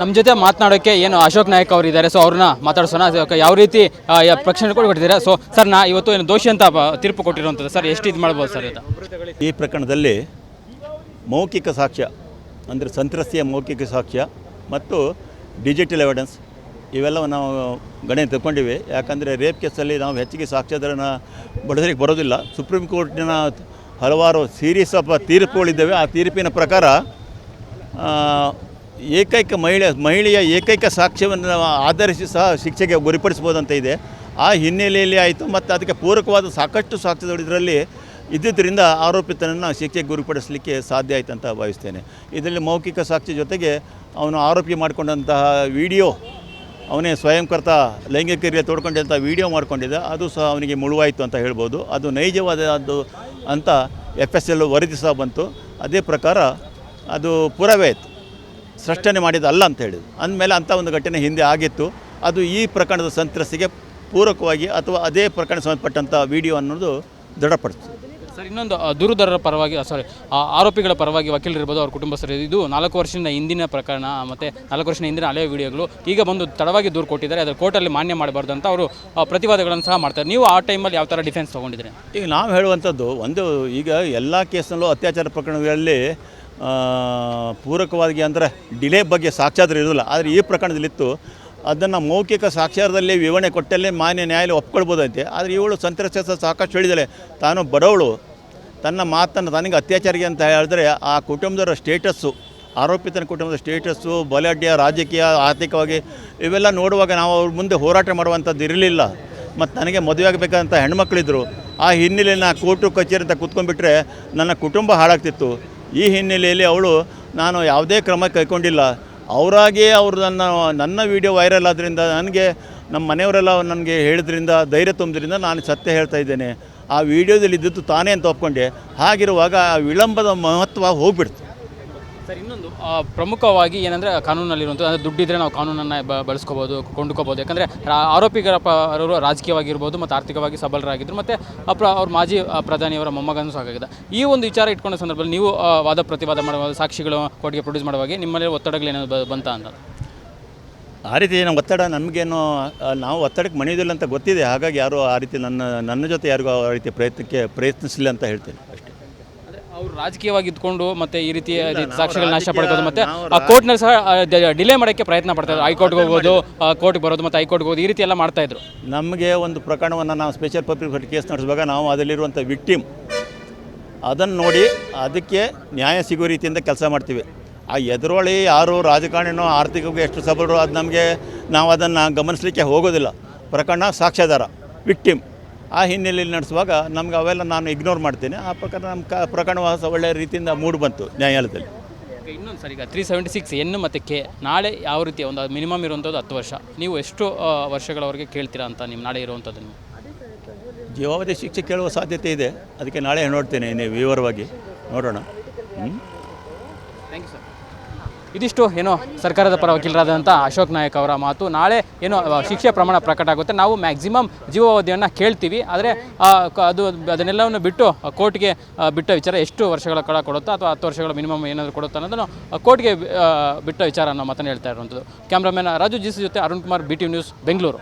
ನಮ್ಮ ಜೊತೆ ಮಾತನಾಡೋಕ್ಕೆ ಏನು ಅಶೋಕ್ ನಾಯಕ್ ಅವರು ಇದ್ದಾರೆ ಸೊ ಅವ್ರನ್ನ ಮಾತಾಡ್ಸೋಣ. ಯಾವ ರೀತಿ ಪ್ರಕ್ಷಣೆ ಕೂಡ ಪ್ರಶ್ನೆ ಕೊಟ್ಟಿದ್ದಾರೆ ಸೊ ಸರ್ ನಾ ಇವತ್ತು ಏನು ದೋಷಿ ಅಂತ ತೀರ್ಪು ಕೊಟ್ಟಿರುವಂಥದ್ದು. ಸರ್ ಎಷ್ಟು ಇದು ಮಾಡ್ಬೋದು ಸರ್ ಇದು? ಈ ಪ್ರಕರಣದಲ್ಲಿ ಮೌಖಿಕ ಸಾಕ್ಷ್ಯ, ಅಂದರೆ ಸಂತ್ರಸ್ತೆಯ ಮೌಖಿಕ ಸಾಕ್ಷ್ಯ ಮತ್ತು ಡಿಜಿಟಲ್ ಎವಿಡೆನ್ಸ್ ಇವೆಲ್ಲ ನಾವು ಗಣನೆ ತಗೊಂಡಿವೆ ಯಾಕಂದರೆ ರೇಪ್ ಕೇಸಲ್ಲಿ ನಾವು ಹೆಚ್ಚಿಗೆ ಸಾಕ್ಷ್ಯಾಧಾರನ ಬಡದರಿಗೆ ಬರೋದಿಲ್ಲ. ಸುಪ್ರೀಂ ಕೋರ್ಟಿನ ಹಲವಾರು ಸೀರೀಸ್ ಆಫ್ ತೀರ್ಪುಗಳಿದ್ದಾವೆ. ಆ ತೀರ್ಪಿನ ಪ್ರಕಾರ ಏಕೈಕ ಮಹಿಳೆ, ಮಹಿಳೆಯ ಏಕೈಕ ಸಾಕ್ಷ್ಯವನ್ನು ಆಧರಿಸಿ ಸಹ ಶಿಕ್ಷೆಗೆ ಗುರಿಪಡಿಸ್ಬೋದಂತ ಇದೆ. ಆ ಹಿನ್ನೆಲೆಯಲ್ಲಿ ಆಯಿತು ಮತ್ತು ಅದಕ್ಕೆ ಪೂರಕವಾದ ಸಾಕಷ್ಟು ಸಾಕ್ಷ್ಯಗಳು ಇದರಲ್ಲಿ ಇದ್ದಿದ್ದರಿಂದ ಆರೋಪಿತನನ್ನು ಶಿಕ್ಷೆಗೆ ಗುರಿಪಡಿಸಲಿಕ್ಕೆ ಸಾಧ್ಯ ಆಯ್ತು ಅಂತ ಭಾವಿಸ್ತೇನೆ. ಇದರಲ್ಲಿ ಮೌಖಿಕ ಸಾಕ್ಷಿ ಜೊತೆಗೆ ಅವನು ಆರೋಪಿ ಮಾಡಿಕೊಂಡಂತಹ ವಿಡಿಯೋ, ಅವನೇ ಸ್ವಯಂಕೃತ ಲೈಂಗಿಕ ಕ್ರಿಯೆ ತೋಡ್ಕೊಂಡಿದ್ದಂಥ ವಿಡಿಯೋ ಮಾಡ್ಕೊಂಡಿದ್ದ, ಅದು ಸಹ ಅವನಿಗೆ ಮುಳುವಾಯಿತು ಅಂತ ಹೇಳ್ಬೋದು. ಅದು ನೈಜವಾದದ್ದು ಅಂತ ಎಫ್ ಎಸ್ ಎಲ್ ವರದಿ ಸಹ ಬಂತು. ಅದೇ ಪ್ರಕಾರ ಅದು ಪುರಾವೆ ಆಯಿತು. ಸೃಷ್ಟನೆ ಮಾಡಿದ್ದಲ್ಲ ಅಂತ ಹೇಳಿದ್ರು. ಅಂದಮೇಲೆ ಅಂಥ ಒಂದು ಘಟನೆ ಹಿಂದೆ ಆಗಿತ್ತು. ಅದು ಈ ಪ್ರಕರಣದ ಸಂತ್ರಸ್ತಿಗೆ ಪೂರಕವಾಗಿ ಅಥವಾ ಅದೇ ಪ್ರಕರಣ ಸಂಬಂಧಪಟ್ಟಂಥ ವಿಡಿಯೋ ಅನ್ನೋದು ದೃಢಪಡಿಸ್ತು. ಸರ್ ಇನ್ನೊಂದು ದೂರುದಾರರ ಪರವಾಗಿ ಸಾರಿ ಆರೋಪಿಗಳ ಪರವಾಗಿ ವಕೀಲರು ಇರ್ಬೋದು ಅವ್ರ ಕುಟುಂಬಸ್ಥರು ಇದು ನಾಲ್ಕು ವರ್ಷದಿಂದ ಹಿಂದಿನ ಪ್ರಕರಣ ಮತ್ತು ನಾಲ್ಕು ವರ್ಷದ ಹಿಂದಿನ ಹಳೆಯ ವಿಡಿಯೋಗಳು ಈಗ ಬಂದು ತಡವಾಗಿ ದೂರು ಕೊಟ್ಟಿದ್ದಾರೆ ಅದರ ಕೋರ್ಟಲ್ಲಿ ಮಾನ್ಯ ಮಾಡಬಾರ್ದು ಅಂತ ಅವರು ಪ್ರತಿವಾದಗಳನ್ನು ಸಹ ಮಾಡ್ತಾರೆ. ನೀವು ಆ ಟೈಮಲ್ಲಿ ಯಾವ ಥರ ಡಿಫೆನ್ಸ್ ತೊಗೊಂಡಿದ್ದೀರಿ? ಈಗ ನಾವು ಹೇಳುವಂಥದ್ದು ಒಂದು ಈಗ ಎಲ್ಲ ಕೇಸ್ನಲ್ಲೂ ಅತ್ಯಾಚಾರ ಪ್ರಕರಣಗಳಲ್ಲಿ ಪೂರಕವಾಗಿ ಅಂದರೆ ಡಿಲೇ ಬಗ್ಗೆ ಸಾಕ್ಷ್ಯಾಧಾರ ಇರೋದಿಲ್ಲ ಆದರೆ ಈ ಪ್ರಕರಣದಲ್ಲಿತ್ತು, ಅದನ್ನು ಮೌಖಿಕ ಸಾಕ್ಷ್ಯಾಧಾರದಲ್ಲಿ ವಿವರಣೆ ಕೊಟ್ಟಲ್ಲಿ ಮಾನ್ಯ ನ್ಯಾಯಾಲಯ ಒಪ್ಕೊಳ್ಬೋದಂತೆ ಆದರೆ ಇವಳು ಸಂತ್ರಸ್ತ ಸಾಕಷ್ಟು ಹೇಳಿದಳೆ ತಾನು ಬಡವಳು. ತನ್ನ ಮಾತನ್ನು ತನಗೆ ಅತ್ಯಾಚಾರಿಗೆ ಅಂತ ಹೇಳಿದ್ರೆ ಆ ಕುಟುಂಬದವರ ಸ್ಟೇಟಸ್ಸು ಆರೋಪಿತನ ಕುಟುಂಬದ ಸ್ಟೇಟಸ್ಸು ಬಲಾಢ್ಯ, ರಾಜಕೀಯ, ಆರ್ಥಿಕವಾಗಿ ಇವೆಲ್ಲ ನೋಡುವಾಗ ನಾವು ಅವ್ರ ಮುಂದೆ ಹೋರಾಟ ಮಾಡುವಂಥದ್ದು ಇರಲಿಲ್ಲ. ಮತ್ತು ನನಗೆ ಮದುವೆ ಆಗಬೇಕಾದಂಥ ಹೆಣ್ಮಕ್ಳಿದ್ರು. ಆ ಹಿನ್ನೆಲೆಯಲ್ಲಿ ನಾನು ಕೋರ್ಟು ಕಚೇರಿ ಅಂತ ಕೂತ್ಕೊಂಡ್ಬಿಟ್ರೆ ನನ್ನ ಕುಟುಂಬ ಹಾಳಾಗ್ತಿತ್ತು. ಈ ಹಿನ್ನೆಲೆಯಲ್ಲಿ ಅವಳು, ನಾನು ಯಾವುದೇ ಕ್ರಮ ಕೈಗೊಂಡಿಲ್ಲ. ಅವರಾಗಿಯೇ ಅವರು ನನ್ನ ನನ್ನ ವಿಡಿಯೋ ವೈರಲ್ ಆದ್ದರಿಂದ ನನಗೆ, ನಮ್ಮ ಮನೆಯವರೆಲ್ಲ ನನಗೆ ಹೇಳಿದ್ರಿಂದ, ಧೈರ್ಯ ತುಂಬಿದ್ರಿಂದ ನಾನು ಸತ್ಯ ಹೇಳ್ತಾ ಇದ್ದೇನೆ. ಆ ವಿಡಿಯೋದಲ್ಲಿ ಇದ್ದಿದ್ದು ತಾನೇ ಅಂತ ಒಪ್ಕೊಂಡೆ. ಹಾಗಿರುವಾಗ ಆ ವಿಳಂಬದ ಮಹತ್ವ ಹೋಗ್ಬಿಡ್ತು. ಸರ್, ಇನ್ನೊಂದು ಪ್ರಮುಖವಾಗಿ ಏನಂದರೆ ಕಾನೂನಲ್ಲಿರುವಂಥ ಅಂದರೆ ದುಡ್ಡಿದ್ರೆ ನಾವು ಕಾನೂನನ್ನು ಬಳಸ್ಕೋಬೋದು, ಕೊಂಡುಕೋಬೋದು. ಯಾಕಂದರೆ ಆರೋಪಿಗಳ ಅವರು ರಾಜಕೀಯವಾಗಿರ್ಬೋದು ಮತ್ತು ಆರ್ಥಿಕವಾಗಿ ಸಬಲರಾಗಿದ್ದರು ಮತ್ತು ಅಪ್ರ ಅವ್ರ ಮಾಜಿ ಪ್ರಧಾನಿ ಪ್ರಧಾನಿಯವರ ಮೊಮ್ಮಗನೂ ಸಾಕಾಗಿದೆ. ಈ ಒಂದು ವಿಚಾರ ಇಟ್ಕೊಂಡ ಸಂದರ್ಭದಲ್ಲಿ ನೀವು ವಾದ ಪ್ರತಿವಾದ ಮಾಡುವಾಗ ಸಾಕ್ಷಿಗಳು ಕೋರ್ಟ್ಗೆ ಪ್ರೊಡ್ಯೂಸ್ ಮಾಡುವಾಗ ನಿಮ್ಮಲ್ಲಿ ಒತ್ತಡಗಳು ಏನೋ ಬ- ಬಂತ ಅಂತ? ಆ ರೀತಿ ಏನೋ ಒತ್ತಡ, ನಮಗೇನು ನಾವು ಒತ್ತಡಕ್ಕೆ ಮಣಿಯೋದಿಲ್ಲ ಅಂತ ಗೊತ್ತಿದೆ. ಹಾಗಾಗಿ ಯಾರು ಆ ರೀತಿ ನನ್ನ ನನ್ನ ಜೊತೆ ಯಾರಿಗೂ ಆ ರೀತಿ ಪ್ರಯತ್ನಕ್ಕೆ ಪ್ರಯತ್ನಿಸಿಲ್ಲ ಅಂತ ಹೇಳ್ತೇನೆ. ಅಷ್ಟೇ. ಅವರು ರಾಜಕೀಯವಾಗಿ ಇದ್ಕೊಂಡು ಮತ್ತೆ ಈ ರೀತಿ ಸಾಕ್ಷಿಗಳು ನಾಶ ಪಡ್ಕೋದು ಮತ್ತೆ ಆ ಕೋರ್ಟ್ನಲ್ಲಿ ಸಹ ಡಿಲೇ ಮಾಡೋಕ್ಕೆ ಪ್ರಯತ್ನ ಪಡ್ತಾರೆ ಹೈಕೋರ್ಟ್ಗೆ ಹೋಗೋದು ಕೋರ್ಟ್ಗೆ ಬರೋದು ಮತ್ತೆ ಹೈಕೋರ್ಟ್ಗೆ ಹೋಗೋದು ಈ ರೀತಿ ಎಲ್ಲ ಮಾಡ್ತಾ ಇದ್ರು. ನಮಗೆ ಒಂದು ಪ್ರಕರಣವನ್ನು ನಾವು ಸ್ಪೆಷಲ್ ಪಬ್ಲಿಕ್ ಕೇಸ್ ನಡೆಸುವಾಗ ನಾವು ಅದರಲ್ಲಿರುವಂಥ ವಿಕ್ಟಿಮ್ ಅದನ್ನು ನೋಡಿ ಅದಕ್ಕೆ ನ್ಯಾಯ ಸಿಗೋ ರೀತಿಯಿಂದ ಕೆಲಸ ಮಾಡ್ತೀವಿ. ಆ ಎದುರೊಳಿ ಯಾರು ರಾಜಕಾರಣಿನೋ ಆರ್ಥಿಕವಾಗಿ ಎಷ್ಟು ಸಬಲರು ಅದು ನಮಗೆ ನಾವು ಅದನ್ನು ಗಮನಿಸಲಿಕ್ಕೆ ಹೋಗೋದಿಲ್ಲ. ಪ್ರಕರಣ ಸಾಕ್ಷ್ಯಾಧಾರ ವಿಕ್ಟಿಮ್ ಆ ಹಿನ್ನೆಲೆಯಲ್ಲಿ ನಡೆಸುವಾಗ ನಮ್ಗೆ ಅವೆಲ್ಲ ನಾನು ಇಗ್ನೋರ್ ಮಾಡ್ತೇನೆ. ಆ ಪ್ರಕಾರ ನಮ್ಮ ಕ ಪ್ರಕರಣ ಸಹ ಒಳ್ಳೆಯ ರೀತಿಯಿಂದ ಮೂಡ್ ಬಂತು ನ್ಯಾಯಾಲಯದಲ್ಲಿ. ಇನ್ನೊಂದು ಸರಿ ಈಗ ತ್ರೀ ಸೆವೆಂಟಿ ಸಿಕ್ಸ್ ಎನ್ ಮತ್ತು ಕೆ ನಾಳೆ ಯಾವ ರೀತಿಯ ಒಂದು ಮಿನಿಮಮ್ ಇರುವಂಥದ್ದು ಹತ್ತು ವರ್ಷ? ನೀವು ಎಷ್ಟು ವರ್ಷಗಳವರೆಗೆ ಕೇಳ್ತೀರಾ ಅಂತ ನಿಮ್ಮ ನಾಳೆ ಇರುವಂಥದ್ದನ್ನು ಜೀವಾವಧಿ ಶಿಕ್ಷೆ ಕೇಳುವ ಸಾಧ್ಯತೆ ಇದೆ. ಅದಕ್ಕೆ ನಾಳೆ ನೋಡ್ತೇನೆ ನೀವು ವಿವರವಾಗಿ. ನೋಡೋಣ. ಹ್ಞೂ ಥ್ಯಾಂಕ್ ಯು ಸರ್ ಇದಿಷ್ಟು ಏನೋ ಸರ್ಕಾರದ ಪರ ವಕೀಲರಾದಂಥ ಅಶೋಕ್ ನಾಯಕ್ ಅವರ ಮಾತು. ನಾಳೆ ಏನೋ ಶಿಕ್ಷೆ ಪ್ರಮಾಣ ಪ್ರಕಟ ಆಗುತ್ತೆ. ನಾವು ಮ್ಯಾಕ್ಸಿಮಮ್ ಜೀವಾವಧಿಯನ್ನು ಕೇಳ್ತೀವಿ. ಆದರೆ ಅದು, ಅದನ್ನೆಲ್ಲವನ್ನು ಬಿಟ್ಟು ಕೋರ್ಟ್ಗೆ ಬಿಟ್ಟ ವಿಚಾರ ಎಷ್ಟು ವರ್ಷಗಳ ಕಳ ಕೊಡುತ್ತಾ ಅಥವಾ ಹತ್ತು ವರ್ಷಗಳ ಮಿನಿಮಮ್ ಏನಾದರೂ ಕೊಡುತ್ತಾ ಅನ್ನೋದನ್ನು ಕೋರ್ಟ್ಗೆ ಬಿಟ್ಟ ವಿಚಾರ ಅನ್ನೋ ಮಾತನ್ನು ಹೇಳ್ತಾ ಇರುವಂಥದ್ದು. ಕ್ಯಾಮ್ರಾಮನ್ ರಾಜು ಜಿಸ್ ಜೊತೆ Arun Kumar, B T news, Bengaluru.